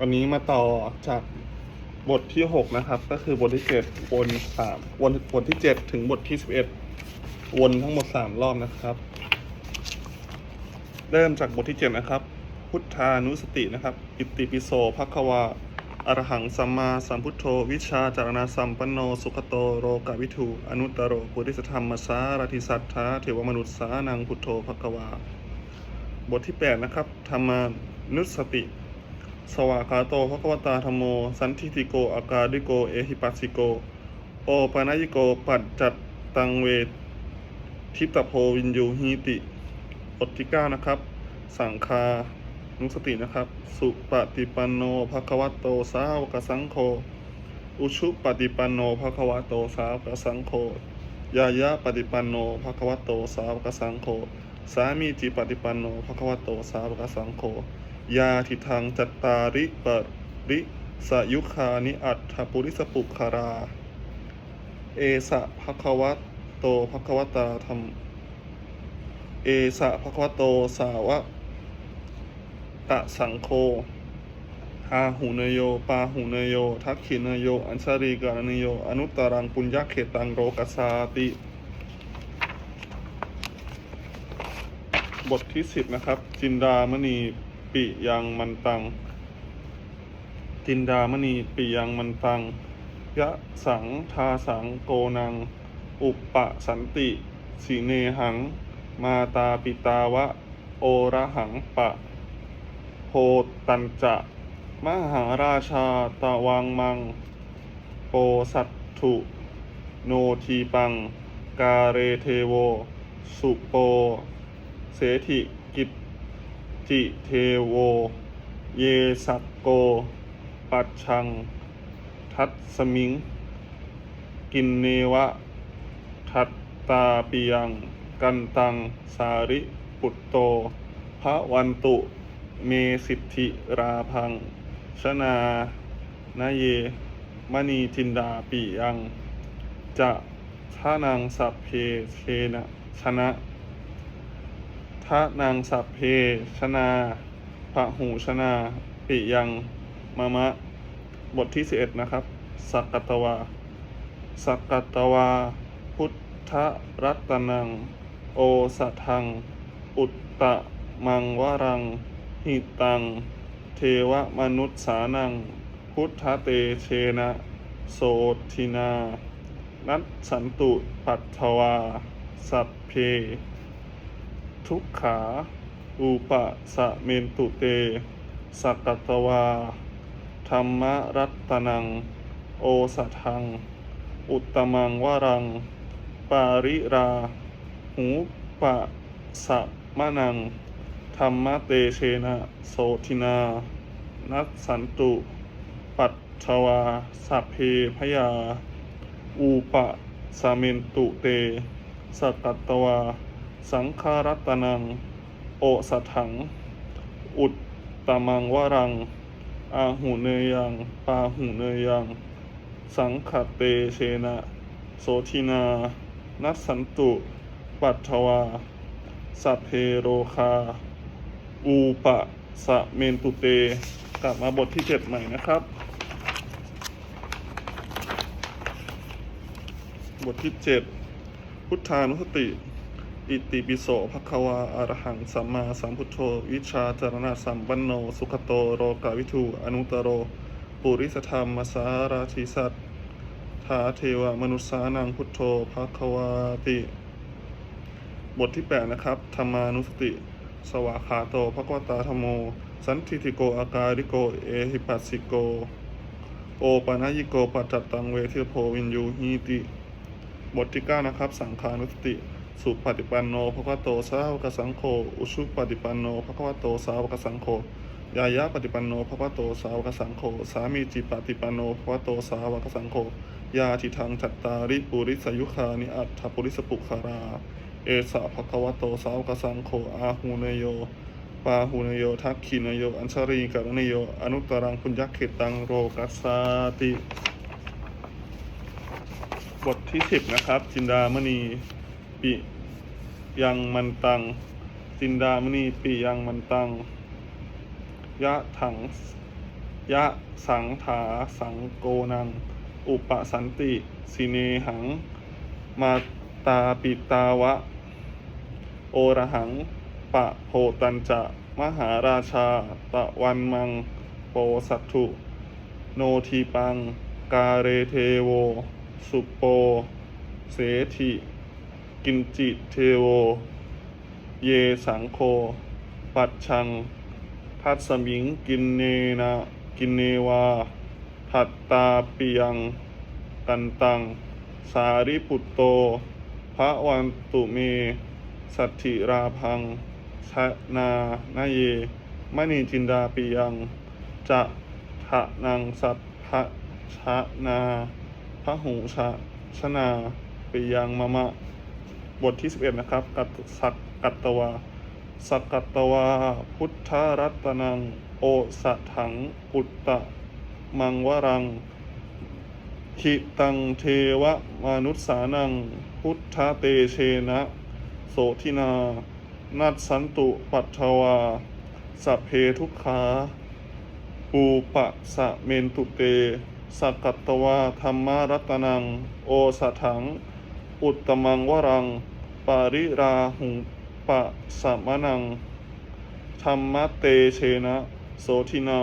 วันนี้มาต่อจากบทที่หกนะครับ ก็คือบทที่เจ็ดวนสามวนบทที่เจ็ดถึงบทที่สิบเอ็ดวนทั้งหมดสามรอบนะครับ เริ่มจากบทที่เจ็ดนะครับ พุทธานุสตินะครับ อิติปิโสภควาอรหังสัมมาสัมพุทโธ วิชาจารณาสัมปันโน สุขโตโรกาวิทูอนุตตโรปุริสธรรมสารทิสัทธาเทวมนุษย์สานังพุทโธภควา บทที่ 8 นะครับธรรมานุสติ สวากาโตภควตาธรมโม สันทิติโกอากาดิโก เอหิปัสสิโก โอปานายิโก ปัจจัตตังเวทิตโพวินยูหีติบทที่9นะครับ สังคานุสตินะครับ สุปฏิปันโนภควโตสาวกสังโฆ อุชุปฏิปันโนภควโตสาวกสังโฆ ยายะปฏิปันโนภควโตสาวกสังโฆ สามีจิปฏิปันโนภควโตสาวกสังโฆ ยาทิทังจัตตาริปริสยุคานิอัตถปุริสปุคารา เอสะภควโตภควตาธรรม เอสะภควโตสาวะตะสังโฆหาหูเนโย ปาหูเนโย ทักขินโย อัญชรีกานโย อนุตตรังปุญญเขตังโรกัสสาติ บทที่สิบนะครับ จินดามณี ปิยังมันตัง จินดามณีปิยังมันตัง ยะสังทาสังโกนัง อุปปะสันติสีเนหัง มาตาปิตาวะ โอระหังปะโพตันจะ มหาราชาตะวังมัง โปสัตถุ โนทีปัง กาเรเทโว สุโป เสถิกิจ จิเทโว เยสักโก ปัจชัง ทัตสมิง กินเนวะ ทัตตาปิยัง กันตัง สาริปุตโต พระวันตุ เมสิทธิราพัง ชนานาเย มณีจินดาปิยัง จะทานังสัพเพเชนะชนะ ทะนางสัพเพชนาพระหูชนา ปิยังมะมะ บทที่สิบเอ็ดนะครับ สักกัตวา สักกัตวา พุทธรัตนัง โอสะทัง อุตตะมังวรัง หิตัง เทวมนุษย์สานัง พุทธเตเชนะ โสทินา นัตสันตุปัตถวา สัพเพ ทุกขา อุปสะเมนตุเต สักกตวา ธรรมรัตนัง โอสะทัง อุตมังวรัง ปาริรา หูปะสะมะนัง ธรรมเตเชนะโสทินา นัสสันตุ ปัตถวาสัพเพพยาอูปะสาเมนตุเต สัตตตวา สังขารัตนัง โอสถัง อุตตมังวรัง อาหูเนยัง ปาหูเนยัง สังขเตเชนะ โสทินา นัสสันตุ ปัตถวา สัพเพโรคา อูปะสะเมนตุเต กลับมาบทที่เจ็ดใหม่นะครับ บทที่เจ็ดพุทธานุสติ อิติปิโสภควาอารหังสัมมาสัมพุทโธ วิชาจารณะสัมปันโน สุขโตโรกาวิทูอนุตโร ปุริสธรรมสาราธิสัตทาเทวมนุษานังพุทโธภควาติ บทที่ 8 นะครับธรรมานุสติ สวาขาโตภควตาธรรมโม สันทิติโกอากาลิโก เอหิปัสสิโก โอปานายิโกปัจจตตังเวทิโพวินยูหีติ บทที่ 9 นะครับ สังขานุสติ สุปฏิปันโนภควโตสาวกสังโฆอุชุปฏิปันโนภควโตสาวกสังโฆยายะปฏิปันโนภควโตสาวกสังโฆสามีจิปฏิปันโนภควโตสาวกสังโฆยาทิทังจัตตาริปุริสยุคานิอัตถปุริสปุคารา เอสะภควโตสาวกสังโฆอาหูเนโยปาหูเนโยทักขิเนโย อัญชรีกรณโย อนุตตรังปุญญเขตังโรกัสสาติ บทที่สิบนะครับ จินดามณี ปิยังมันตัง จินดามณีปิยังมันตัง ยะถัง ยะสังถาสังโกนัง อุปสันติสิเนหัง มาตาปิตาวะ โอระหัง ปะโพตันจะ มหาราชา ตะวันมัง โปสัตถุ โนทีปัง กาเรเทโว สุปโป เสถิ กินจิเทโว เยสังโค ปัจชัง ทัตสมิง กินเนนะกินเนวา ทัตตาปิยังกันตัง สาริปุตโต พระวันตุเม สัตถิราพังชนานาเยมณีจินดาปิยัง จะทะนังสัตพะชะนาพระหูชะชนาปิยังมะมะ บทที่ 11 นะครับ กัตสักกัตตวาสักกัตตวา พุทธรัตนัง โอสะถังปุตตะ มังวรังหิตังเทวะมนุษสานัง พุทธเตเชนะ โสทินา นัดสันตุปัทวา สัพเพทุกขาปูปะสะเมนตุเต สักกัตตวาธรรมารัตนัง โอสะถัง อุตมังวรัง ปาริราหุปะสะมะนัง ธรรมเตเชนะ โสทินา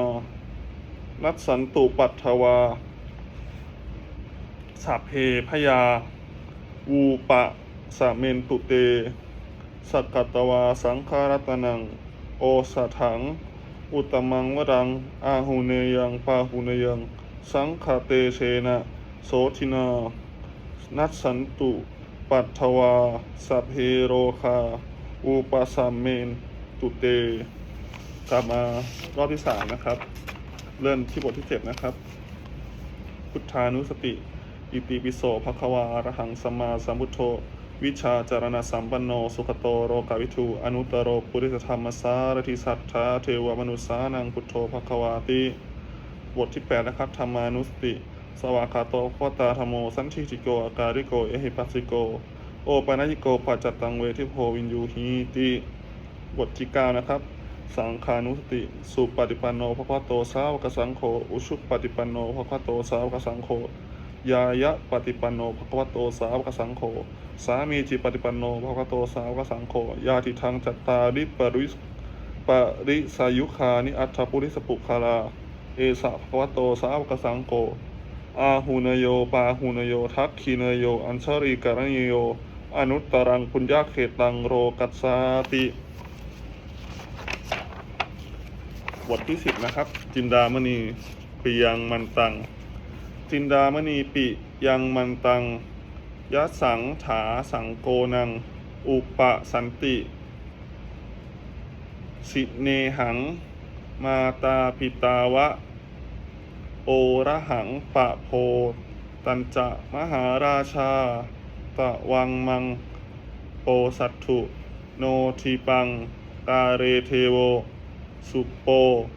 นัดสันตุปัทวาสัพเพพยา วูปะสะเมนตุเต สักกตวาสังฆารตนัง โอสถัง อุตมังวรัง อาหุเนยังปาหุเนยัง สังฆเตเชนะ โสทินา นัสสันตุปัทวาสัพเพโรคา อุปสัมเมนตุเต กลับมารอบที่สามนะครับ เริ่มที่บทที่เจ็ดนะครับ พุทธานุสติ อิติปิโสภควาอรหังสมาสัมพุทโธ วิชาจารณสัมปันโน สุขโตโรกาวิทู อนุตโรปุริสธรรมสารทิสัทธาเทวมนุษสานังพุทโธภควาติ บทที่8นะครับธรรมานุสติ สวากาโตโคตาธรรมโม สันทิติโกอาการิโก เอหิปัสสิโก โอปานายิโกปัจจตังเวทิโพวินยูหีติบทที่9นะครับ สังขานุสติ สุปฏิปันโนภควโตสาวกสังโฆ อุชุปฏิปันโนภควโตสาวกสังโฆ ยายะปฏิปันโนภควโตสาวกสังโฆ สามีจิปฏิปันโนภควโตสาวกสังโฆ ยาติทังจัตตาริปริสปริสายุคานิอัตถปุริสปุคาลาเอสะภควโตสาวกสังโฆ อาหูนโย ปาหูนโย ทักขีนโย อัญชริการณโย อนุตตรังปุญญาเขตังโรกัสสาติบทที่สิบนะครับ จินดามณีปิยังมันตัง จินดามณีปิยังมันตังยะสังถาสังโกนัง อุปสันติ สิเนหัง มาตาปิตาวะ โอระหังปะโพ ตันจะมหาราชา ตะวังมัง โปสัตถุ โนทีปังกาเรเทโว สุปโป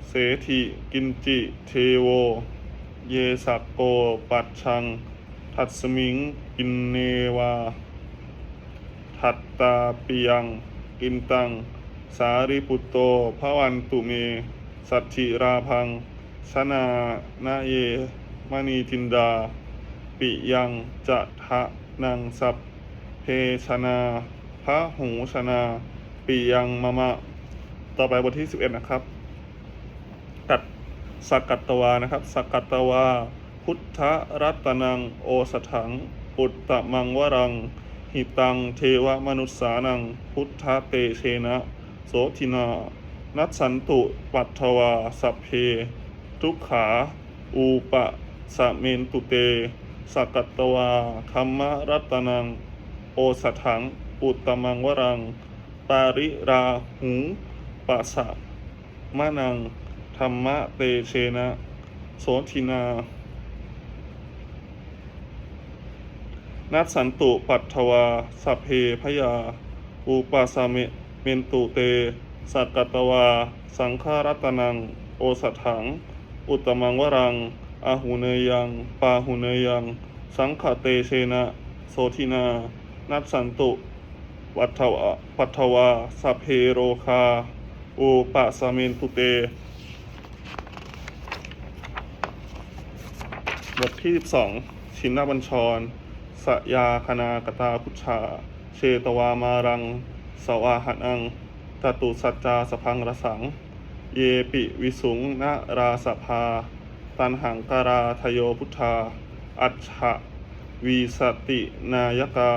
เสถิกินจิเทโว เยสักโกปัจชัง ทัตสมิงกินเนวา ทัตตาปิยัง กินตัง สาริปุตโตพระวันตุเม สัตถิราพัง ชนานาเยมณีจินดา ปิยังจะทะนังสัพเพชนาพระหูชนาปิยังมะมะ ต่อไปบทที่ 11 นะครับ กัดสักกัตตวา นะครับ สักกัตตวา พุทธรัตนัง โอสถัง อุตตะมังวรัง หิตัง เทวมนุษสานัง พุทธเตเชนะ โสทินา นัสสันตุ ปัทวา สัพเพ ทุกขาอูปสะเมนตุเตสักกัตตวาธรรมรัตนัง โอสถัง อุตตมังวรัง ปาริราหุงปัสสะมะนัง ธรรมะเตเชนะ โสทินา นัสสันตุปัทถวาสัพเพพยา อุปาสเมเมนตุเต สักกัตตวา สังฆารัตนัง โอสัถัง อุตมังวรังอาหูเนยังปาหูเนยัง สังฆเตเชนะโสทินา นัสสันตุวัฏวะปัทวาสัพเพโรคาอุปสเมนตุเต บทที่ 12 ชินนบัญชร สยาคณากตาพุชชา เชตวามารัง สวาหันังตตุสัจจาสพังรสัง เยปิวิสุงนราสภา ตันหังการาทโยพุทธา อัจฉะวีสตินายกา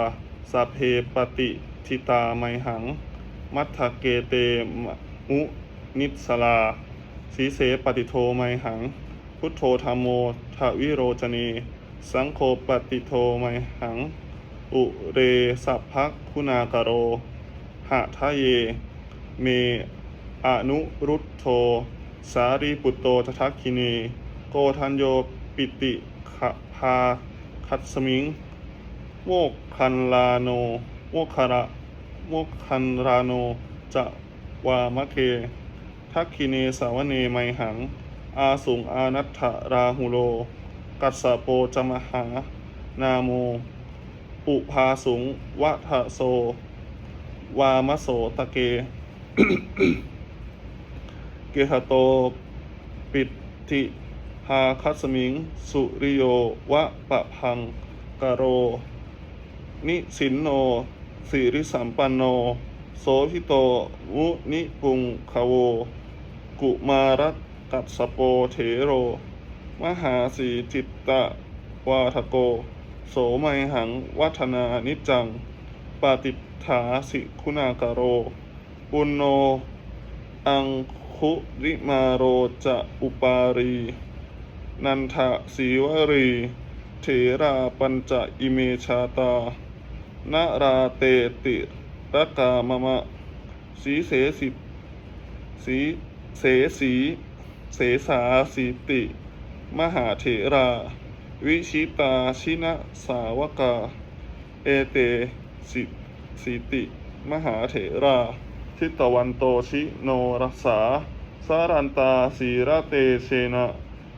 สเพปฏิทิตาไมหัง มัทธเกเตมุนิสลาสีเสปฏิโทไมหัง พุทโธธรรมโมทวิโรจเน สังโฆปฏิโทไมหัง อุเรสัพพคุณากโรหะทะเย เม อนุรุตโท สารีปุตโตททักคินีโกทันโยปิติขพาคัตสมิง โมกคันลาโน โมกคาระโมกคันราโน จะวามะเค ทักคิเนสาวเนไมหัง อาสุงอานัตถราหุโล กัสสโปจมหา นาโม ปุภาสุงวะทโซวามะโสตะเก เกหะโต ปิติพาคัสมิง สุริโยวะปะพังกโร นิสินโน สิริสัมปันโน โสหิโต มุนิปุงคาโว กุมารกัสโปเถโร มหาสีจิตตะวาทโก โสไมหังวัฒนานิจัง ปาติฐาสิคุณากโร ปุณโน อัง คุริมาโรจะอุปารี นันทะสีวรี เถราปัญจอิเมชาตานาราเตติรกามมะ สีเสสิสีเสสีเสสาสีติ มหาเถรา วิชิตาชินะสาวกา เอเตสิสิติ มหาเถรา ทิตวันโตชิโนรัสาสารันตาสีระเตเชนะ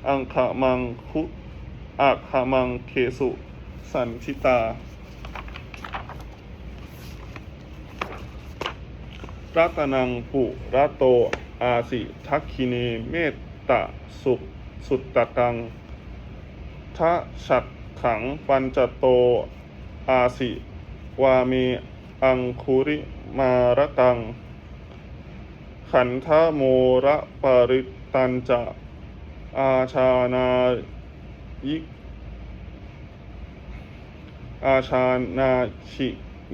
อังคมังคุอักขมังเคสุ สันทิตา รัตนังปุระโต อาสิทักคิเนเมตตะสุสุตตะกังทะฉัดขังปัญจโต อาสิ วามีอังคุริมาระกัง ขันธโมระปริตันจะอาชานายิอาชานาชิ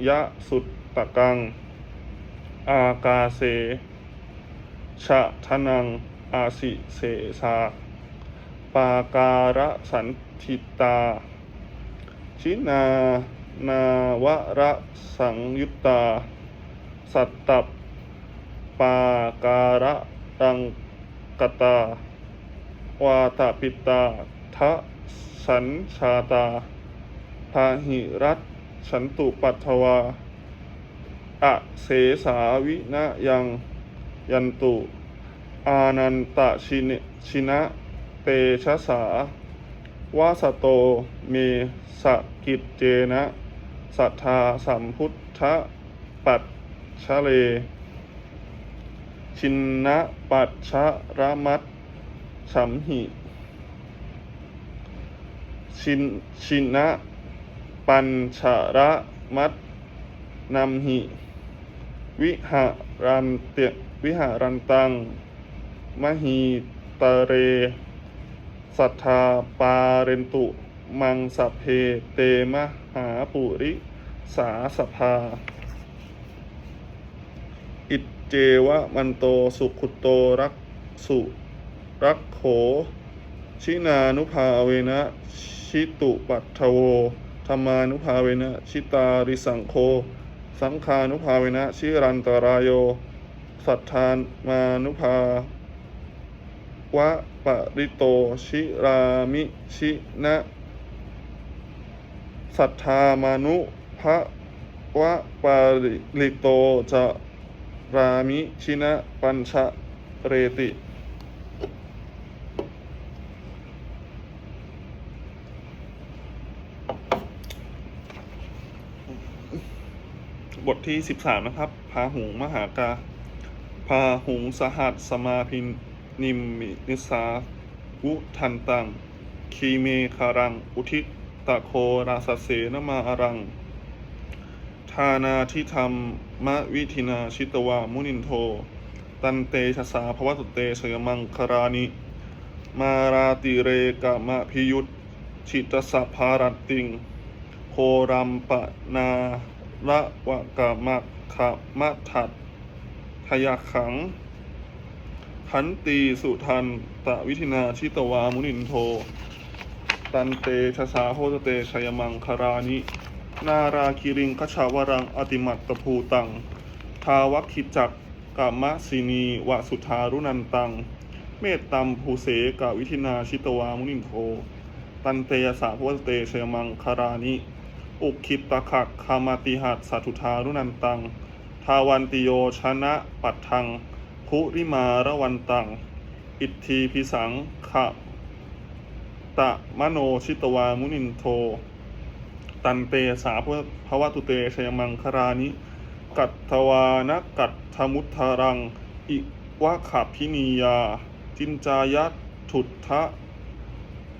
ยะสุตตะกัง อากาเสชะทนัง อาสิเสสาปาการะสันทิตา ชินานาวระสังยุตตา สัตต ปาการะตังกตาวาตาปิตาทะสัญชาตาพาหิรัตสันตุปัทวาอะเสสาวินะยังยันตุ อานันตชินชินะเตชะสาวาสโตเมสกิจเจนะสัทธาสัมพุทธปัจชะเล ชินนะปัจชระมัตสัมหิ ชินชินะปัญชะระมัตนำหิ วิหารันเตวิหารันตัง มหีตเร สัทธาปาเรนตุ มังสพเพเตมหาปุริ สาสภา เจวะมันโตสุขุโตรักสุรักโข ชินานุภาเวนะชิตุปัตถโวธรรมานุภาเวนะชิตาริสังโค สังคานุภาเวนะชิรันตรายโย สัทธามานุภาวะปริโตชิรามิชินะสัทธามานุภาวะปริโตจะ รามิชินะปัญชะเรติ บทที่13นะครับ พาหุงมหากา พาหุงสหัสสมาพินนิมินิสาวุทันตัง คีเมคารัง อุทิตตะโคราสเสนมาอรังานาทิธรรมมะวิธินาชิตวามุนินโท ตันเตชะสาภวตุเตชยมังคารานิ มาราติเรกะมะพิยุตชิตสะภารติง โครัมปะนาละวะกะมะขะมะทัดทยขัง ขันตีสุทันตะวิธินาชิตวามุนินโท ตันเตชะสาโหตเตชยมังคารานิ นาราคิริงคชาวรัง อติมัตตภูตัง ทาวัคคิจักกามะสินีวสุธารุนันตัง เมตตัมภูเสกวิธินาชิตวามุนินโทตันเตยสาพวเตเชมังคารานิ อุคิตตะขักคามาติหัดสัทุธารุนันตัง ทาวันติโยชนะปัตทังคุริมาระวันตัง อิทธีพิสังขะตะมโนชิตวามุนินโท ตันเตสาภวตุเตชยมังคารานิ กัตถวานกัตถมุทธารัง อิวะขับพินียา จินจายัตถุทธะ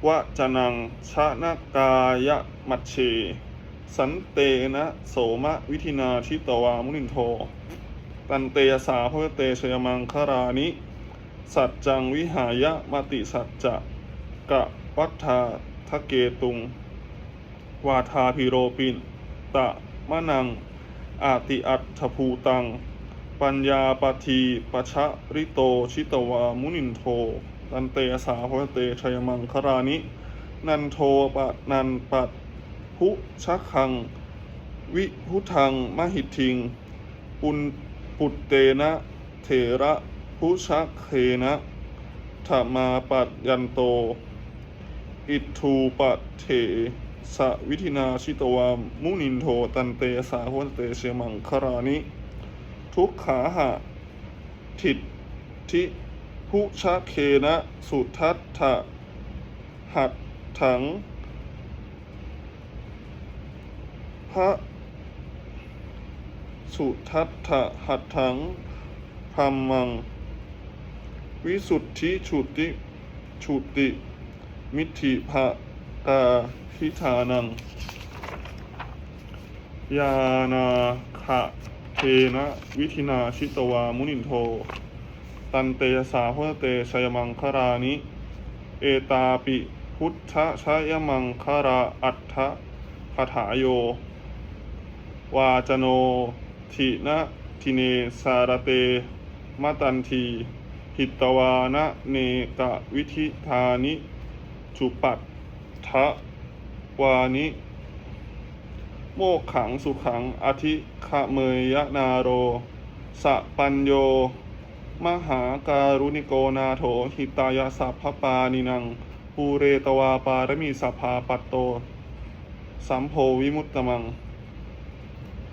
วะจนังชะนากายะมัชเช สันเตนะโสมะวิธินาชิตวามุนินโท ตันเตยสาภวเตชยมังคารานิ สัจจังวิหายะมติสัจจะกะวัฏฐาทะเกตุง วาทาพิโรปินตะมะนังอาติอัตถภูตัง ปัญญาปทีปชะริโตชิตวามุนินโทตันเตสาพเตชยมังคารานิ นันโทปะนันปัตพุชะคัง วิพุทังมหิทิง ปุนปุตเตนะเถระพุชะเคนะธมาปัตยันโต อิทูปะเถ สวิธินาชิตวามุนินโทตันเตสาหวเตเชมังคารานิ ทุกขาหะทิฏทิพุชะเคนะสุทัตถะหัดถังพระสุทัตถะหัดถังพัมมัง วิสุทธิ ชุติ ชุติ มิถิภะ กาพิธานัง ยานาขะเทนะวิธินาชิตวามุนินโท ตันเตยสาพเตชยมังคารานิ เอตาปิพุทธชยมังคราอัฏฐคาถาโย วาจโนทินะทิเนสารเตมตันทีหิตวานะเนกะวิธิธานิ จุปัต ทะวานิ โมกขังสุขังอธิขเมยยะนาโร สะปัญโย มหาการุณิโกนาโถหิตายาสัพพปานินังภูเรตวาปารมีสัพพาปัตโต สัมโพวิมุตตมัง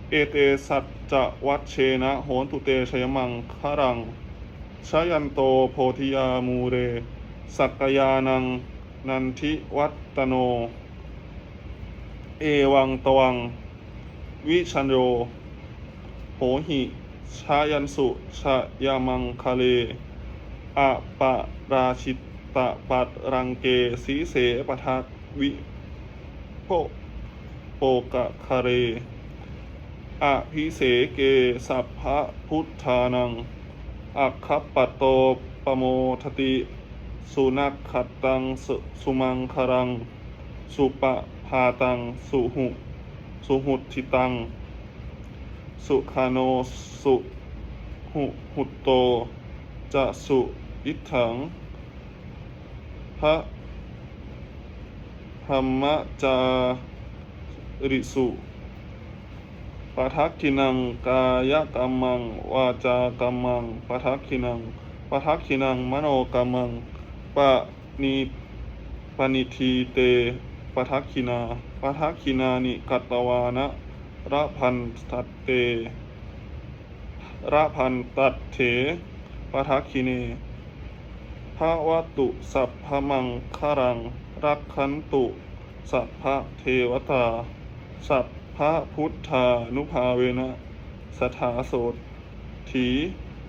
เอเตสัจจวัชเชนะโหนตุเตชยมังคารังชยันโตโพธิยามูเร สักกยานัง นันทิวัตโน เอวังตวัง วิชันโยโหหิชายันสุชยามังคาเลอะปะราชิตตะปัดรังเกสีเสปทัตวิโพโปกะคาเรอภิเสเกสัพพะพุทธานังอัคคปตโตปโมทติ สุนักขัดตังสสุมังคารัง สุปะพาตัง สุหุสุหุทิตัง สุคาโนสุหุหุตโต จะสุอิทถังพระธรรมจาริสุปทักขินังกายกรรมัง วาจากรรมังปทักขินังปทักขินังมโนกรรมัง ปะนิปณิทีเตปทักขินาปทักขินานิกัตตวานะระพันตัตเตระพันตัตเถปทักขิเนภาวตุสัพพมังคารัง รักขันตุ สัพพะเทวตา สัพพะพุทธานุภาเวนะสถาโสถี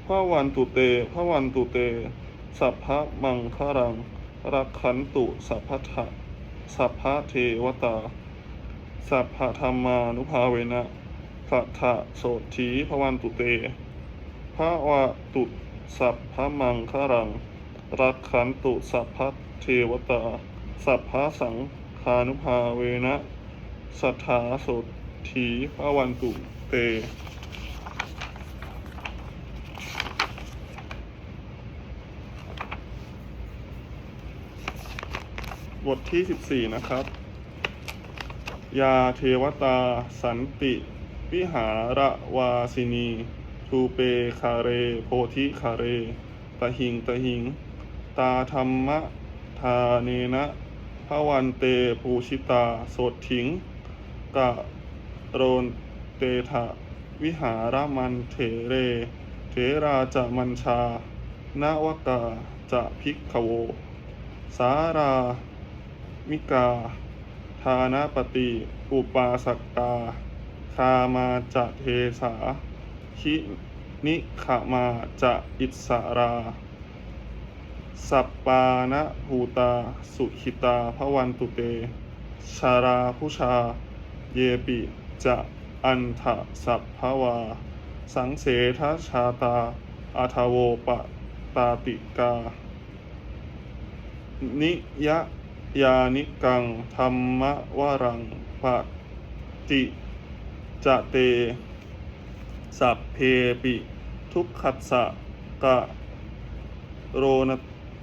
พระวันตุเตพระวันตุเต สัพพะมังคารัง รักขันตุ สัพพทะสัพพะเทวตา สัพพะธรรมานุภาเวนะสัทธะโสธีพวันตุเตพระวะตุ สัพพะมังคารัง รักขันตุ สัพพะเทวตา สัพพะสังคานุภาเวนะสัทธาโสธีพวันตุเต บทที่ 14 นะครับ ยาเทวตา สันติ วิหารวาสินีทูเปคาเร โพธิคาเร ตะหิงตะหิง ตาธรรมะทาเนนะพระวันเตปูชิตา โสดถิงกะโรนเตถะวิหารมันเถเร เถราจะมัญชานวกาจะพิกขโว สารา มิกาทานาปฏิอุปาสกกาคามาจะเทสา คินิขมาจะอิสารา สัปปานะภูตา สุขิตาพระวันตุเต ชาราผู้ชา เยปิจะอันทะสัพพวา สังเสทชาตาอาทาโวปตาติกา นิยะ ยานิกังธรรมวรังปะติจะเต สัพเพปิ ทุกขัสสะกะโรน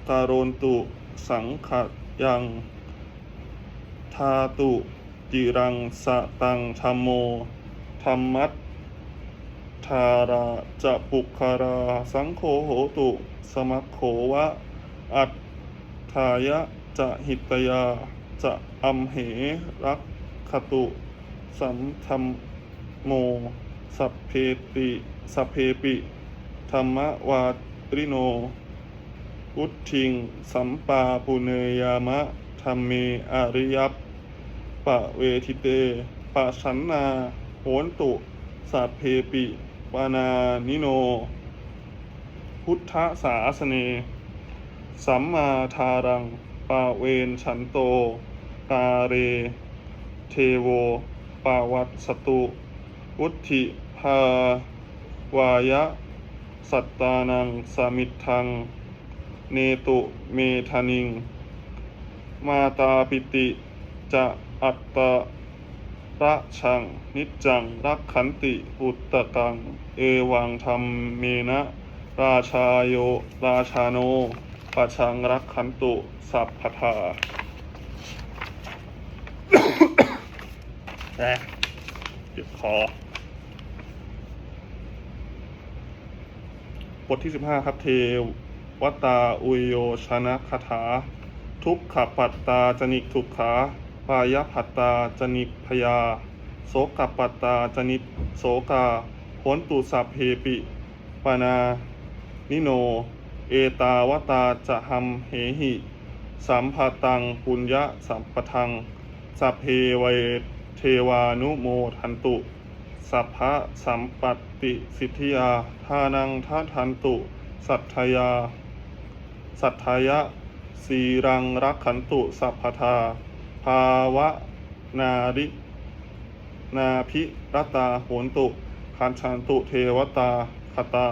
กาโรนตุสังขยังทาตุจิรังสะตังธรรมโมธรรมัตทาราจะปุคารา สังโฆโหตุ สมัคโขวะ อัตทายะ จะหิตยา จะอัมเหรักขตุ สัมธรรมโม สัพเพติสัพเพปิ ธรรมวาริโน อุทธิง สัมปาปุเนยามะธรรมเมอริยัปปะเวทิเตปะชันนาโหนตุ สัพเพปิปานานิโน พุทธสาสเน สัมมาทารัง ปาเวนฉันโตกาเร เทโว ปาวัตสตุ อุทธิภาวายะ สัตตานังสามิทัง เนตุเมธานิง มาตาปิติจะอัตตะระชัง นิจจัง รักขันติ อุตตะตัง เอวังธรรมเมนะ ราชาโย ราชาโน ปัชังรักขันตุ สัพพทาแหมเจ็บคอบทที่15ครับเทวตาอุยโยชนะคาถา ทุกขปัตตาจนิกทุกขาปายพัตตาจนิกพยา โสกปัตตาจนิโสกาโหนตุสัพเพปิปานานิโน เอตาวตาจะหัมเหหิ สัมภาตังปุญญะสัมปทัง สัพเพเวเทวานุโมทันตุ สัพพะสัมปัตติสิทธิยาทานังทัทันตุ สัทธยา สัทธยะ สีรังรักขันตุ สัพพทา ภาวะนารินาพิรตาโหนตุคันชันตุเทวตาคตา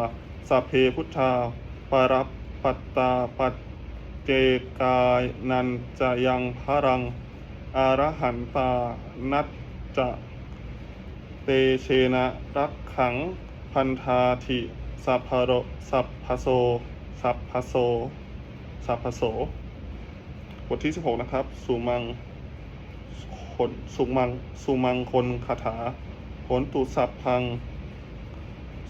สัพเพพุทธา ปรับปัตตาปัจเจกายนันจะยังพรังอารหันตานัจจะเตเชนะรักขังพันธาธิสัพพโรสัพพโสสัพพโสสัพพโสบทที่ 16 นะครับ สุมังคนสุมัง สุมังคนคาถาผลตุสัพพัง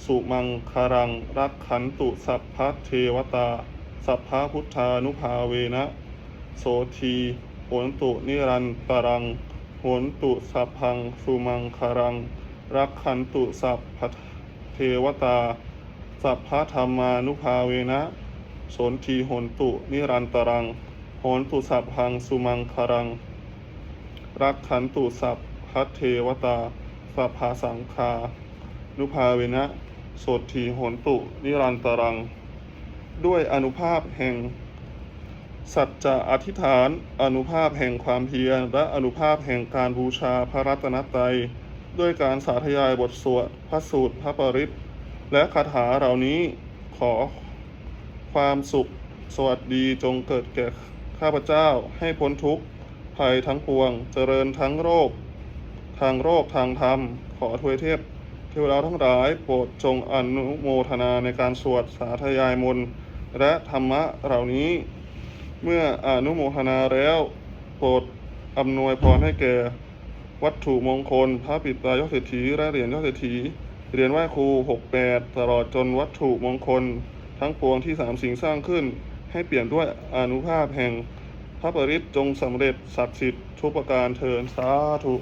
สุมังคารังรักขันตุสัพพะเทวตา สัพพะพุทธานุภาเวนะ โสทีโหนตุนิรันตรังโหนตุสัพพังสุมังคารัง รักขันตุสัพพะเทวตา สัพพะธรรมานุภาเวนะ โสทีโหนตุนิรันตรังโหนตุสัพพังสุมังคารัง รักขันตุสัพพะเทวตาสัพพะสังคา นุภาเวนะโสทีโหนตุนิรันตรัง ด้วยอนุภาพแห่ง สัจจะอธิษฐาน อนุภาพแห่งความเพียรและอนุภาพแห่งการบูชาพระรัตนตรัยด้วยการสาธยายบทสวดพระสูตรพระปริตรและคาถาเหล่านี้ขอความสุขสวัสดีจงเกิดแก่ข้าพเจ้าให้พ้นทุกข์ภัยทั้งปวงเจริญทั้งโรค ทางโรคทางธรรม ขอทวยเทพ เทวดาทั้งหลายโปรดจงอนุโมทนาในการสวดสาธยายมนต์และธรรมะเหล่านี้ เมื่ออนุโมทนาแล้วโปรดอำนวยพรให้แก่ วัตถุมงคล พระปิตายกเศรษฐีและเหรียญยกเศรษฐีเหรียญไหว้ครู68 ตลอดจนวัตถุมงคล ทั้งปวงที่สามสิ่งสร้างขึ้น ให้เปลี่ยนด้วยอนุภาพแห่งพระปริตจงสำเร็จศักดิ์สิทธิ์ทุกประการเทินสาธุ